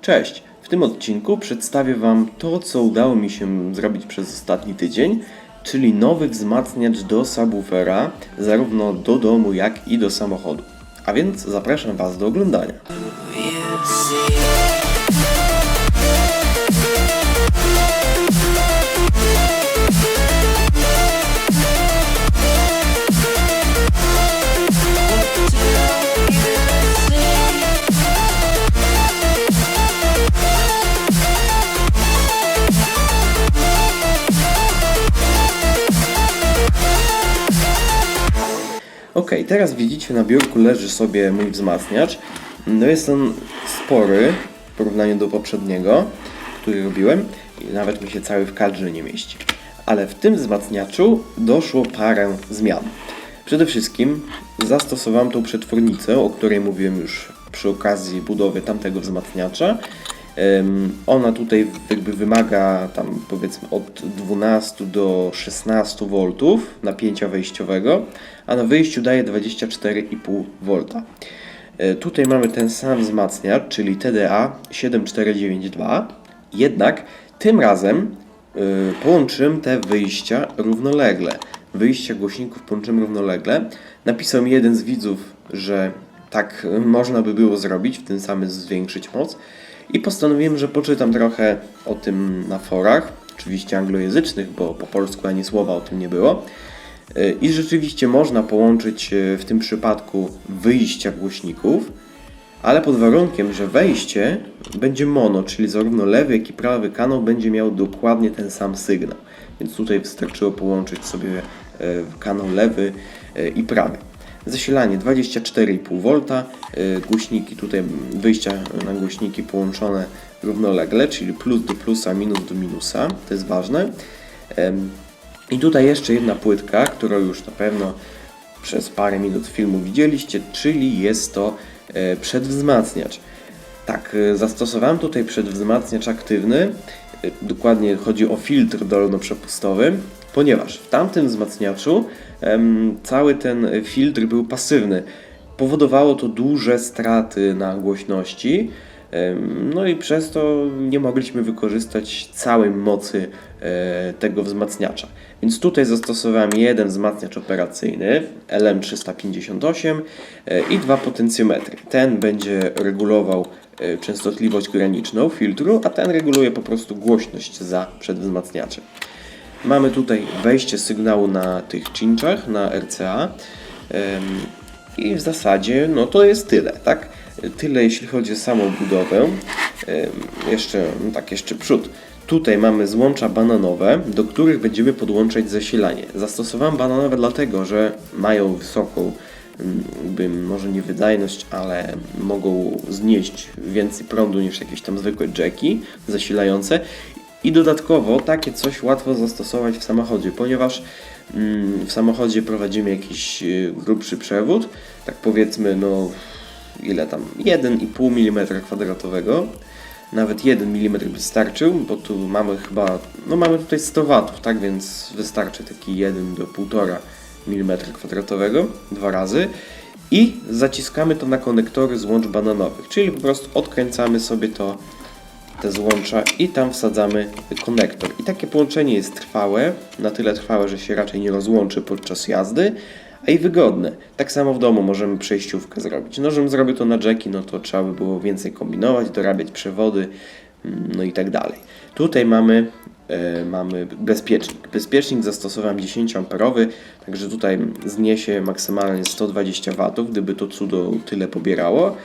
Cześć! W tym odcinku przedstawię Wam to, co udało mi się zrobić przez ostatni tydzień, czyli nowy wzmacniacz do subwoofera, zarówno do domu, jak i do samochodu. A więc zapraszam Was do oglądania. Teraz widzicie na biurku leży sobie mój wzmacniacz. No jest on spory w porównaniu do poprzedniego, który robiłem i nawet mi się cały w kadrze nie mieści. Ale w tym wzmacniaczu doszło parę zmian. Przede wszystkim zastosowałem tą przetwornicę, o której mówiłem już przy okazji budowy tamtego wzmacniacza. Ona tutaj jakby wymaga tam powiedzmy od 12 do 16 V napięcia wejściowego, a na wyjściu daje 24,5 V. E, Tutaj mamy ten sam wzmacniacz, czyli TDA 7492, jednak tym razem y, połączyłem te wyjścia równolegle. Wyjścia głośników połączyłem równolegle. Napisał mi jeden z widzów, że tak można by było zrobić, w tym samym zwiększyć moc. I postanowiłem, że poczytam trochę o tym na forach, oczywiście anglojęzycznych, bo po polsku ani słowa o tym nie było. I rzeczywiście można połączyć y, w tym przypadku wyjścia głośników, ale pod warunkiem, że wejście będzie mono, czyli zarówno lewy, jak i prawy kanał będzie miał dokładnie ten sam sygnał. Więc tutaj wystarczyło połączyć sobie e, kanał lewy e, i prawy. Zasilanie 24,5 V, głośniki tutaj wyjścia na głośniki połączone równolegle, czyli plus do plusa, minus do minusa, to jest ważne. I tutaj jeszcze jedna płytka, którą już na pewno przez parę minut filmu widzieliście, czyli jest to e, przedwzmacniacz. Tak, e, zastosowałem tutaj przedwzmacniacz aktywny, e, dokładnie chodzi o filtr dolno-przepustowy, ponieważ w tamtym wzmacniaczu em, cały ten filtr był pasywny. Powodowało to duże straty na głośności, no i przez to nie mogliśmy wykorzystać całej mocy e, tego wzmacniacza. Więc tutaj zastosowałem jeden wzmacniacz operacyjny LM358 e, i dwa potencjometry. Ten będzie regulował e, częstotliwość graniczną filtru, a ten reguluje po prostu głośność za przedwzmacniaczem. Mamy tutaj wejście sygnału na tych cinczach, na RCA i w zasadzie no to jest tyle, tak? Tyle jeśli chodzi o samą budowę. Jeszcze, no tak, jeszcze przód. Tutaj mamy złącza bananowe, do których będziemy podłączać zasilanie. Zastosowałem bananowe dlatego, że mają wysoką, jakby może nie wydajność, ale mogą znieść więcej prądu niż jakieś tam zwykłe jacki zasilające. I dodatkowo takie coś łatwo zastosować w samochodzie, ponieważ mm, w samochodzie prowadzimy jakiś y, grubszy przewód, tak powiedzmy, no ile tam, 1,5 mm kwadratowego. Nawet 1 mm wystarczył, bo tu mamy chyba, no mamy tutaj 100 watów, tak więc wystarczy taki 1 do 1,5 mm kwadratowego dwa razy i zaciskamy to na konektory złącz bananowych, czyli po prostu odkręcamy sobie to te złącza i tam wsadzamy konektor. I takie połączenie jest trwałe, na tyle trwałe, że się raczej nie rozłączy podczas jazdy, a i wygodne. Tak samo w domu możemy przejściówkę zrobić. No, żebym zrobił to na jacki, no to trzeba by było więcej kombinować, dorabiać przewody, mm, no i tak dalej. Tutaj mamy, e, mamy bezpiecznik. Bezpiecznik zastosowałem 10 amperowy, także tutaj zniesie maksymalnie 120 W, gdyby to cudo tyle pobierało.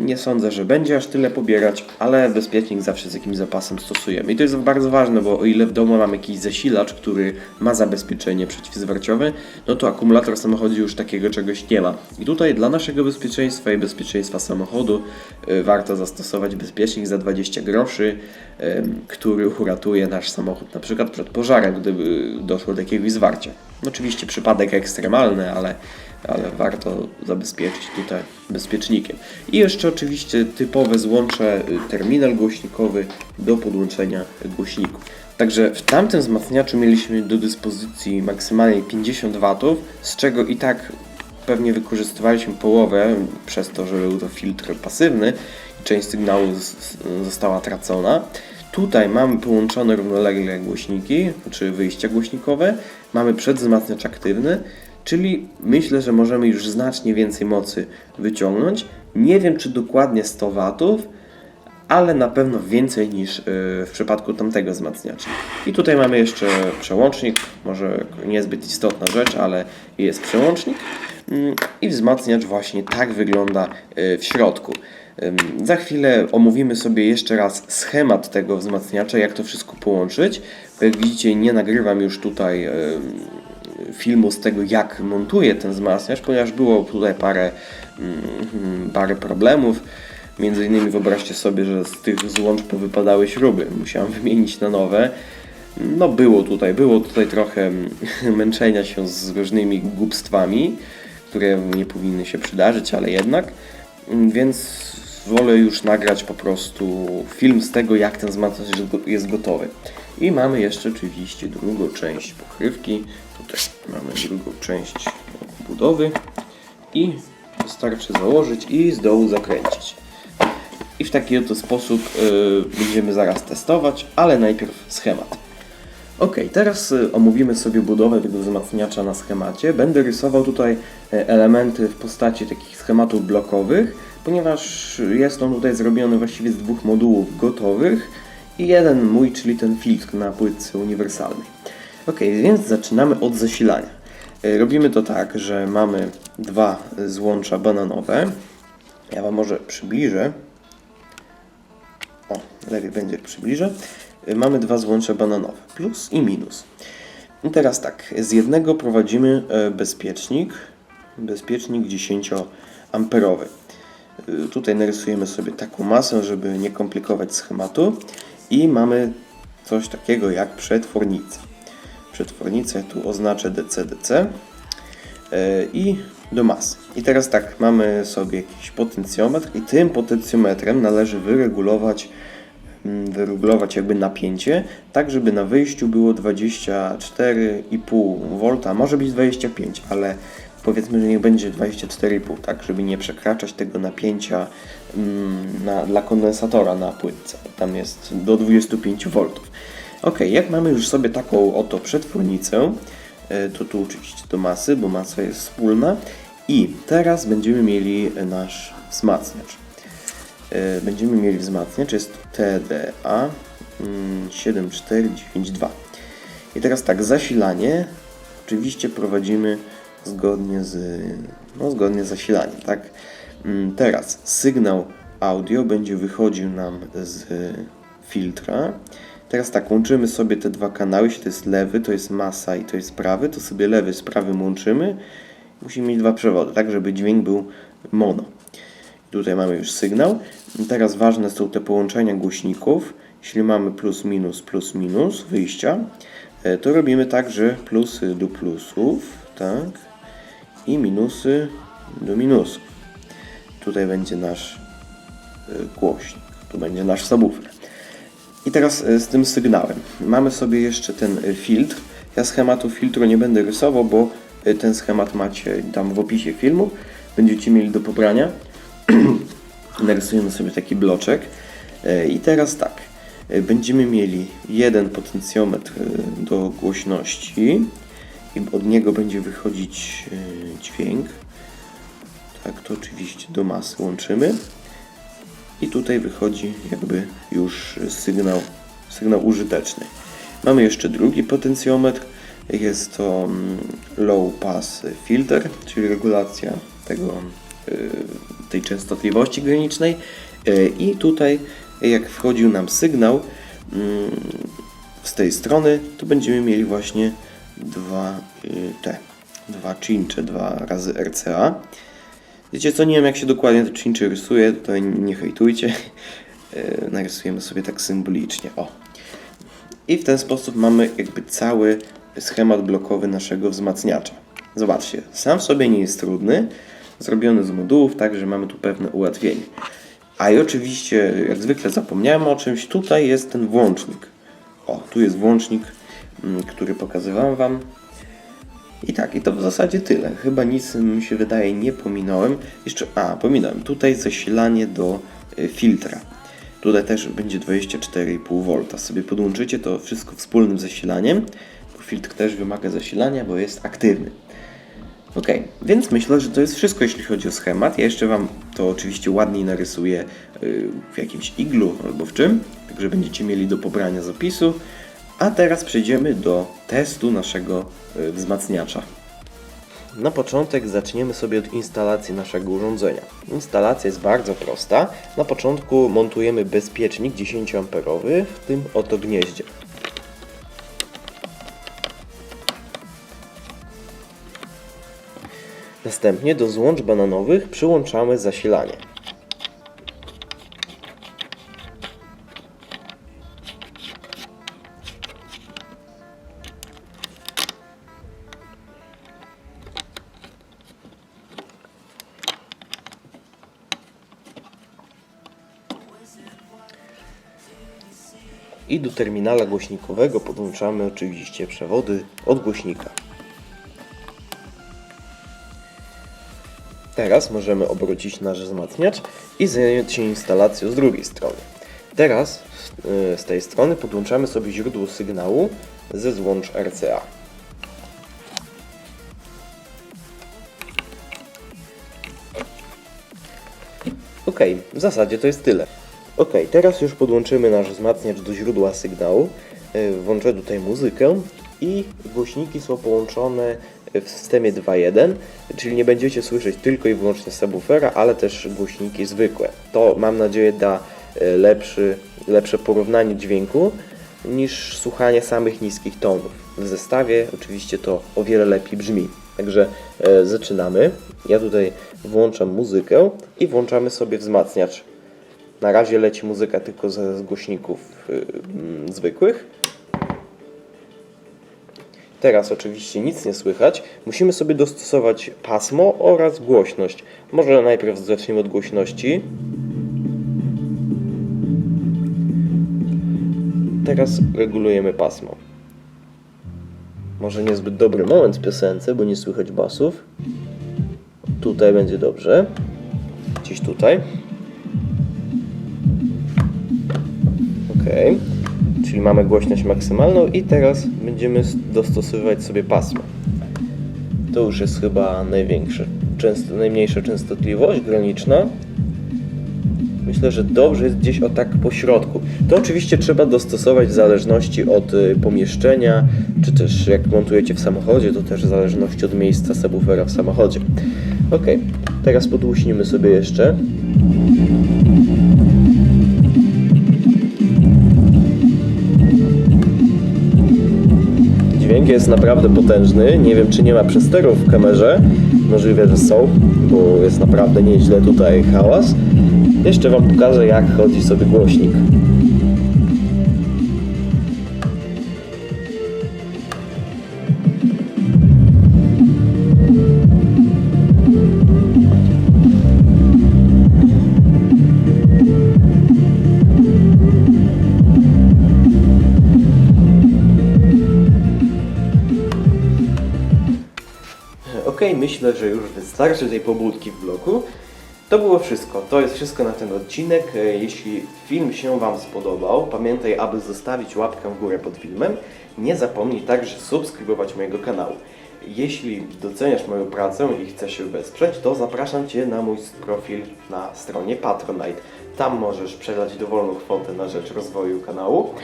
Nie sądzę, że będzie aż tyle pobierać, ale bezpiecznik zawsze z jakimś zapasem stosujemy. I to jest bardzo ważne, bo o ile w domu mamy jakiś zasilacz, który ma zabezpieczenie przeciwzwarciowe, no to akumulator w samochodzie już takiego czegoś nie ma. I tutaj dla naszego bezpieczeństwa i bezpieczeństwa samochodu y, warto zastosować bezpiecznik za 20 groszy, y, który uratuje nasz samochód na przykład przed pożarem, gdyby doszło do jakiegoś zwarcia. Oczywiście przypadek ekstremalny, ale, ale warto zabezpieczyć tutaj bezpiecznikiem. I jeszcze oczywiście typowe złącze, y, terminal głośnikowy do podłączenia głośników. Także w tamtym wzmacniaczu mieliśmy do dyspozycji maksymalnie 50 W, z czego i tak pewnie wykorzystywaliśmy połowę przez to, że był to filtr pasywny i część sygnału została tracona. Tutaj mamy połączone równolegle głośniki, czy wyjścia głośnikowe, mamy przedwzmacniacz aktywny, czyli myślę, że możemy już znacznie więcej mocy wyciągnąć. Nie wiem, czy dokładnie 100 watów, ale na pewno więcej niż y, w przypadku tamtego wzmacniacza. I tutaj mamy jeszcze przełącznik, może niezbyt istotna rzecz, ale jest przełącznik Mm, i wzmacniacz właśnie tak wygląda y, w środku. Za chwilę omówimy sobie jeszcze raz schemat tego wzmacniacza, jak to wszystko połączyć. Jak widzicie, nie nagrywam już tutaj filmu z tego, jak montuję ten wzmacniacz, ponieważ było tutaj parę, mm, parę problemów. Między innymi wyobraźcie sobie, że z tych złącz powypadały śruby. Musiałem wymienić na nowe. No było tutaj, było tutaj trochę mm, męczenia się z różnymi głupstwami, które nie powinny się przydarzyć, ale jednak. Więc wolę już nagrać po prostu film z tego, jak ten wzmacniacz jest go- jest gotowy. I mamy jeszcze oczywiście drugą część pokrywki. Tutaj mamy drugą część budowy i wystarczy założyć i z dołu zakręcić. I w taki oto sposób y, będziemy zaraz testować, ale najpierw schemat. Ok, teraz y, omówimy sobie budowę tego wzmacniacza na schemacie. Będę rysował tutaj e, elementy w postaci takich schematów blokowych, ponieważ jest on tutaj zrobiony właściwie z dwóch modułów gotowych i jeden mój, czyli ten filtr na płytce uniwersalnej. Ok, więc zaczynamy od zasilania. E, Robimy to tak, że mamy dwa złącza bananowe. Ja Wam może przybliżę. O, lepiej będzie przybliżę. Y, Mamy dwa złącza bananowe, plus i minus. I teraz tak, z jednego prowadzimy e, bezpiecznik, bezpiecznik 10 amperowy. Y, Tutaj narysujemy sobie taką masę, żeby nie komplikować schematu i mamy coś takiego jak przetwornica. Przetwornicę tu oznaczę DC-DC e, i do masy. I teraz tak, mamy sobie jakiś potencjometr i tym potencjometrem należy wyregulować mm, wyregulować jakby napięcie, tak żeby na wyjściu było 24,5 V, może być 25, ale powiedzmy, że niech będzie 24,5, tak, żeby nie przekraczać tego napięcia mm, na, dla kondensatora na płytce. Tam jest do 25 V. Ok, jak mamy już sobie taką oto przetwornicę, e, to tu oczywiście do masy, bo masa jest wspólna. I teraz będziemy mieli nasz wzmacniacz. E, Będziemy mieli wzmacniacz, jest TDA mm, 7492. I teraz tak, zasilanie oczywiście prowadzimy zgodnie z, no, zgodnie z zasilaniem, tak? Mm, Teraz sygnał audio będzie wychodził nam z filtra. Teraz tak, łączymy sobie te dwa kanały, jeśli to jest lewy, to jest masa i to jest prawy, to sobie lewy z prawym łączymy. Musimy mieć dwa przewody, tak żeby dźwięk był mono. Tutaj mamy już sygnał. Teraz ważne są te połączenia głośników. Jeśli mamy plus minus, plus minus wyjścia, e, to robimy tak, że plusy do plusów, tak, i minusy do minusów. Tutaj będzie nasz e, głośnik, tu będzie nasz subwoofer. I teraz e, z tym sygnałem. Mamy sobie jeszcze ten e, filtr. Ja schematu filtru nie będę rysował, bo ten schemat macie tam w opisie filmu. Będziecie mieli do pobrania. Narysujemy sobie taki bloczek. I teraz tak. Będziemy mieli jeden potencjometr do głośności i od niego będzie wychodzić e, dźwięk. Tak, to oczywiście do masy łączymy. I tutaj wychodzi jakby już sygnał, sygnał użyteczny. Mamy jeszcze drugi potencjometr. Jest to mm, low pass filter, czyli regulacja tego, y, tej częstotliwości granicznej. Y, I tutaj jak wchodził nam sygnał mm, z tej strony, to będziemy mieli właśnie dwa y, te, dwa cincze, dwa razy RCA. Wiecie co, nie wiem jak się dokładnie te cincze rysuje, tutaj nie hejtujcie. E, Narysujemy sobie tak symbolicznie, o. I w ten sposób mamy jakby cały schemat blokowy naszego wzmacniacza. Zobaczcie, sam w sobie nie jest trudny, zrobiony z modułów, także mamy tu pewne ułatwienie. A i oczywiście, jak zwykle zapomniałem o czymś, tutaj jest ten włącznik. O, tu jest włącznik, który pokazywałem Wam. I tak, i to w zasadzie tyle. Chyba nic mi się wydaje nie pominąłem. Jeszcze, a, pominąłem. Tutaj zasilanie do y, filtra. Tutaj też będzie 24,5 V. Sobie podłączycie to wszystko wspólnym zasilaniem, bo filtr też wymaga zasilania, bo jest aktywny. Ok, więc myślę, że to jest wszystko, jeśli chodzi o schemat. Ja jeszcze Wam to oczywiście ładniej narysuję y, w jakimś iglu albo w czym, także będziecie mieli do pobrania z opisu. A teraz przejdziemy do testu naszego y, wzmacniacza. Na początek zaczniemy sobie od instalacji naszego urządzenia. Instalacja jest bardzo prosta. Na początku montujemy bezpiecznik 10A w tym oto gnieździe. Następnie do złącz bananowych przyłączamy zasilanie. I do terminala głośnikowego podłączamy oczywiście przewody od głośnika. Teraz możemy obrócić nasz wzmacniacz i zająć się instalacją z drugiej strony. Teraz y, z tej strony podłączamy sobie źródło sygnału ze złącz RCA. Ok, w zasadzie to jest tyle. Ok, teraz już podłączymy nasz wzmacniacz do źródła sygnału. Y, Włączę tutaj muzykę i głośniki są połączone w systemie 2.1, czyli nie będziecie słyszeć tylko i wyłącznie subwoofera, ale też głośniki zwykłe. To mam nadzieję da y, lepszy, lepsze porównanie dźwięku niż słuchanie samych niskich tonów. W zestawie oczywiście to o wiele lepiej brzmi. Także e, zaczynamy. Ja tutaj włączam muzykę i włączamy sobie wzmacniacz. Na razie leci muzyka tylko ze głośników y, mm, zwykłych. Teraz oczywiście nic nie słychać. Musimy sobie dostosować pasmo oraz głośność. Może najpierw zaczniemy od głośności. Teraz regulujemy pasmo. Może niezbyt dobry moment w piosence, bo nie słychać basów. Tutaj będzie dobrze. Gdzieś tutaj. Czyli mamy głośność maksymalną i teraz będziemy dostosowywać sobie pasmo. To już jest chyba największe, często, najmniejsza częstotliwość graniczna. Myślę, że dobrze jest gdzieś o tak po środku. To oczywiście trzeba dostosować w zależności od y, pomieszczenia, czy też jak montujecie w samochodzie, to też w zależności od miejsca subwoofera w samochodzie. Ok, teraz podłuśnimy sobie jeszcze. Jest naprawdę potężny. Nie wiem, czy nie ma przesterów w kamerze. Możliwe, że są, bo jest naprawdę nieźle tutaj hałas. Jeszcze Wam pokażę, jak chodzi sobie głośnik. Myślę, że już wystarczy tej pobudki w bloku. To było wszystko. To jest wszystko na ten odcinek. E, Jeśli film się Wam spodobał, pamiętaj, aby zostawić łapkę w górę pod filmem. Nie zapomnij także subskrybować mojego kanału. Jeśli doceniasz moją pracę i chcesz się wesprzeć, to zapraszam Cię na mój profil na stronie Patronite. Tam możesz przelać dowolną kwotę na rzecz rozwoju kanału.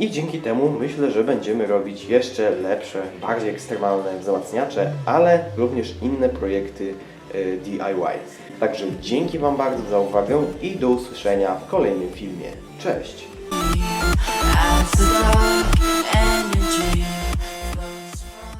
I dzięki temu myślę, że będziemy robić jeszcze lepsze, bardziej ekstremalne wzmacniacze, ale również inne projekty y, DIY. Także dzięki Wam bardzo za uwagę i do usłyszenia w kolejnym filmie. Cześć!